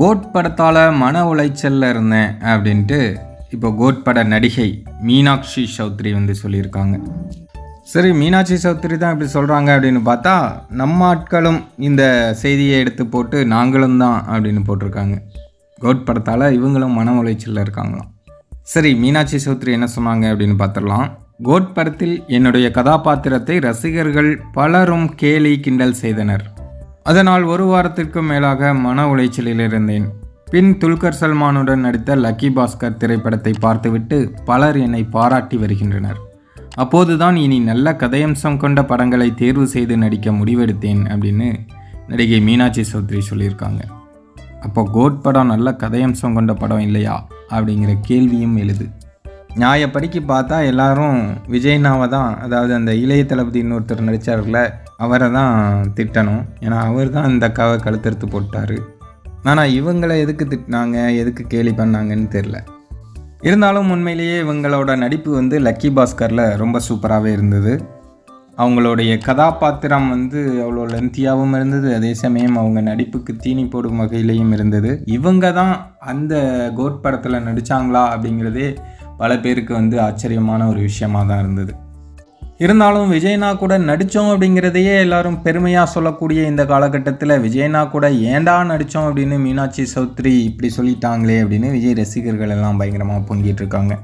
Code படத்தால் மன உளைச்சலில் இருந்தேன் அப்படின்ட்டு இப்போ கோட் பட நடிகை மீனாட்சி சௌத்ரி வந்து சொல்லியிருக்காங்க. சரி மீனாட்சி சௌத்ரி தான் இப்படி சொல்கிறாங்க அப்படின்னு பார்த்தா நம்ம ஆட்களும் இந்த செய்தியை எடுத்து போட்டு நாங்களும் தான் அப்படின்னு போட்டிருக்காங்க. கோட் படத்தால் இவங்களும் மன உளைச்சலில் இருக்காங்களாம். சரி மீனாட்சி சௌத்ரி என்ன சொன்னாங்க அப்படின்னு பார்த்துடலாம். கோட் படத்தில் என்னுடைய கதாபாத்திரத்தை ரசிகர்கள் பலரும் கேலி கிண்டல் செய்தனர். அதனால் ஒரு வாரத்திற்கும் மேலாக மன உளைச்சலில் இருந்தேன். பின் துல்கர் சல்மானுடன் நடித்த லக்கி பாஸ்கர் திரைப்படத்தை பார்த்துவிட்டு பலர் என்னை பாராட்டி வருகின்றனர். அப்போதுதான் இனி நல்ல கதையம்சம் கொண்ட படங்களை தேர்வு செய்து நடிக்க முடிவெடுத்தேன் அப்படின்னு நடிகை மீனாட்சி சௌத்ரி சொல்லியிருக்காங்க. அப்போ கோட் படம் நல்ல கதையம்சம் கொண்ட படம் இல்லையா? அப்படிங்கிற கேள்வியும் எழுது. நியாயப்படிக்கு பார்த்தா எல்லாரும் விஜய்னாவை தான் அதாவது அந்த இளைய தளபதி இன்னொருத்தர் நடித்தார்ல அவரை தான் திட்டணும். ஏன்னா அவர் தான் இந்த அக்காவை கழுத்தெடுத்து போட்டார். ஆனால் இவங்களை எதுக்கு திட்டினாங்க எதுக்கு கேலி பண்ணாங்கன்னு தெரில இருந்தாலும் உண்மையிலேயே இவங்களோட நடிப்பு வந்து லக்கி பாஸ்கரில் ரொம்ப சூப்பராகவே இருந்தது. அவங்களுடைய கதாபாத்திரம் வந்து அவ்வளோ லென்த்தியாகவும் இருந்தது அதே சமயம் அவங்க நடிப்புக்கு தீனி போடும் வகையிலையும் இருந்தது. இவங்க தான் அந்த கோட் படத்தில் நடித்தாங்களா அப்படிங்கிறதே பல பேருக்கு வந்து ஆச்சரியமான ஒரு விஷயமாக தான் இருந்தது. இருந்தாலும் விஜய்னா கூட நடித்தோம் அப்படிங்கிறதையே எல்லாரும் பெருமையாக சொல்லக்கூடிய இந்த காலகட்டத்தில் விஜய்னா கூட ஏண்டா நடித்தோம் அப்படின்னு மீனாட்சி சௌத்ரி இப்படி சொல்லிட்டாங்களே அப்படின்னு விஜய் ரசிகர்கள் எல்லாம் பயங்கரமாக பொங்கிட்டு இருக்காங்க.